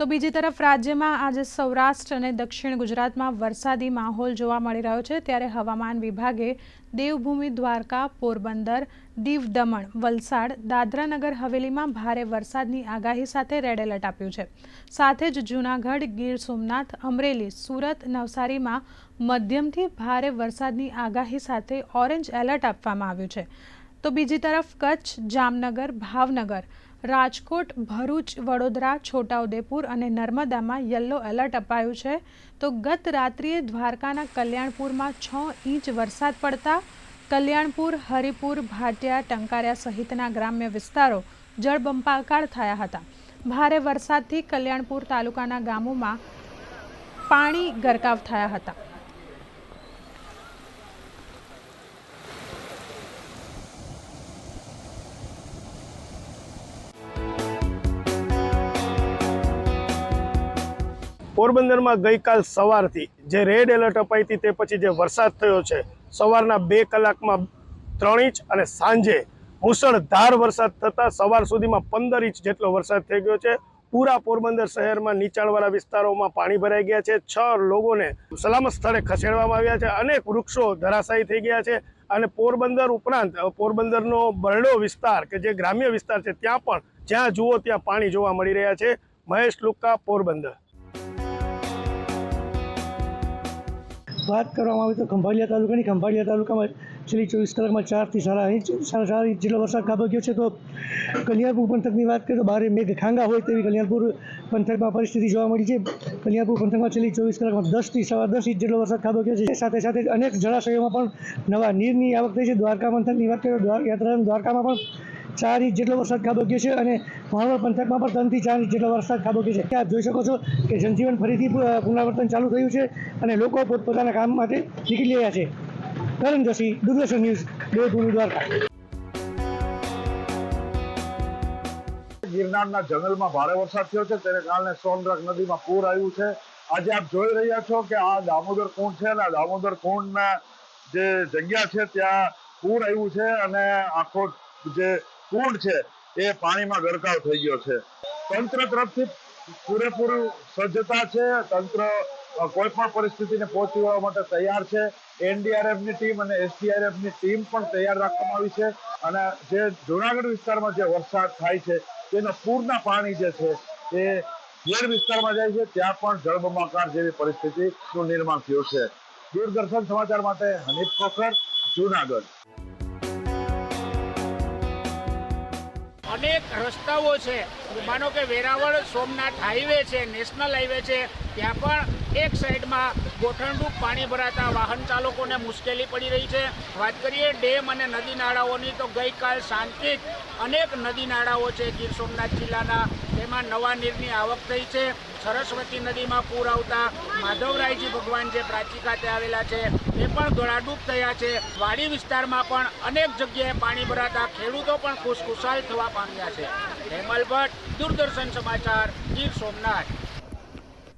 તો બીજી તરફ રાજ્યમાં આજે સૌરાષ્ટ્ર અને દક્ષિણ ગુજરાતમાં વરસાદી માહોલ જોવા મળી રહ્યો છે. ત્યારે હવામાન વિભાગે દેવભૂમિ, દ્વારકા, પોરબંદર દીવ દમણ વલસાડ, દાદરાનગર, હવેલીમાં ભારે વરસાદની આગાહી સાથે રેડ એલર્ટ આપ્યું છે. સાથે જ જૂનાગઢ, ગીર સોમનાથ, અમરેલી, સુરત, નવસારીમાં મધ્યમથી ભારે વરસાદની આગાહી સાથે ઓરેન્જ એલર્ટ આપવામાં આવ્યું છે. તો બીજી તરફ કચ્છ, જામનગર, ભાવનગર રાજકોટ, ભરૂચ, વડોદરા, છોટાઉદેપુર અને નર્મદામાં યલો એલર્ટ અપાયું છે. તો ગત રાત્રિએ દ્વારકાના કલ્યાણપુરમાં છ ઇંચ વરસાદ પડતા કલ્યાણપુર, હરિપુર, ભાટિયા, ટંકારિયા સહિતના ગ્રામ્ય વિસ્તારો જળબંપાકાર થયા હતા. ભારે વરસાદથી કલ્યાણપુર તાલુકાના ગામોમાં પાણી ગરકાવ થયા હતા. પોરબંદરમાં ગઈકાલ સવારથી જે રેડ એલર્ટ અપાઈ હતી તે પછી જે વરસાદ થયો છે, સવારના બે કલાકમાં ત્રણ ઇંચ અને સાંજે મુસળધાર વરસાદ થતાં સવાર સુધીમાં પંદર ઇંચ જેટલો વરસાદ થઈ ગયો છે. પૂરા પોરબંદર શહેરમાં નીચાણવાળા વિસ્તારોમાં પાણી ભરાઈ ગયા છે. છ લોકોને સલામત સ્થળે ખસેડવામાં આવ્યા છે. અનેક વૃક્ષો ધરાશાયી થઈ ગયા છે અને પોરબંદર ઉપરાંત પોરબંદરનો બરડો વિસ્તાર કે જે ગ્રામ્ય વિસ્તાર છે, ત્યાં પણ જ્યાં જુઓ ત્યાં પાણી જોવા મળી રહ્યા છે. મહેશ લુક્કા પોરબંદર. વાત કરવામાં આવે તો ખંભાળિયા તાલુકાની ખંભાળિયા તાલુકામાં છેલ્લી ચોવીસ કલાકમાં ચારથી સાડા ઇંચ, સાડા ચાર ઇંચ જેટલો વરસાદ ખાબક્યો છે. તો કલ્યાણપુર પંથકની વાત કરીએ તો બારે મેઘ ખાંગા હોય તેવી કલ્યાણપુર પંથકમાં પરિસ્થિતિ જોવા મળી છે. કલ્યાણપુર પંથકમાં છેલ્લી ચોવીસ કલાકમાં દસથી સવા દસ ઇંચ જેટલો વરસાદ ખાબક્યો છે. સાથે સાથે અનેક જળાશયોમાં પણ નવા નીરની આવક થઈ છે. દ્વારકા પંથકની વાત કરીએ તો દ્વાર દ્વારકામાં પણ ચાર ઇંચ જેટલો વરસાદ ખાબક્યો છે અને ભાણવડ પંથકમાં પણ ત્રણથી ચાર ઇંચ જેટલો વરસાદ ખાબક્યો છે. આપ જોઈ શકો છો કે જનજીવન ફરીથી પુનરાવર્તન ચાલુ થયું છે અને લોકો પોતપોતાના કામ માટે નીકળી રહ્યા છે. કરણ જોશી, દૂરદર્શન ન્યૂઝ દેવભૂમિ દ્વારકા. ગિરનારના જંગલમાં ભારે વરસાદ થયો છે. તેને કારણે સોનરખ નદીમાં પૂર આવ્યું છે. આજે આપ જોઈ રહ્યા છો કે આ દામોદર કુંડ છે અને દામોદર કુંડના જે જગ્યા છે, ત્યાં પૂર આવ્યું છે અને આખો જે કુંડ છે, એ પાણીમાં ગરકાવ થઈ ગયો છે. તંત્ર તરફથી પૂરેપૂરું સજ્જતા છે, તંત્ર કોઈ પણ પરિસ્થિતિને પહોંચી વળવા માટે તૈયાર છે. એનડીઆરએફની ટીમ અને એસડીઆરએફની ટીમ પણ તૈયાર રાખવામાં આવી છે અને જે જુનાગઢ વિસ્તારમાં જે વરસાદ થાય છે, તેના પૂરના પાણી જે છે, એ ગેર વિસ્તારમાં જાય છે, ત્યાં પણ જળબંબાકાર જેવી પરિસ્થિતિનું નિર્માણ થયું છે. દૂરદર્શન સમાચાર માટે હનીફ ખોખર, જુનાગઢ. અનેક રસ્તાઓ છે. માનો કે વેરાવળ, સોમનાથ હાઈવે છે નેશનલ હાઈવે છે. ત્યાં પણ એક સાઈડમાં ગોઠણરૂપ પાણી ભરાતા વાહન ચાલકોને મુશ્કેલી પડી રહી છે. વાત કરીએ ડેમ અને નદી નાળાઓની, તો ગઈકાલ સાંજથી અનેક નદી નાળાઓ છે ગીર સોમનાથ જિલ્લાના. તેમાં નવા નીરની આવક થઈ છે. સરસ્વતી નદીમાં પૂર આવતા માધવરાયજી ભગવાન જે પ્રાચી ખાતે આવેલા છે, એ પણ ધોળાડૂબ થયા છે. વાડી વિસ્તારમાં પણ અનેક જગ્યાએ પાણી ભરાતા ખેડૂતો પણ ખુશખુશાલ થવા પામ્યા છે. હેમલ ભટ્ટ, દૂરદર્શન સમાચાર, ગીર સોમનાથ.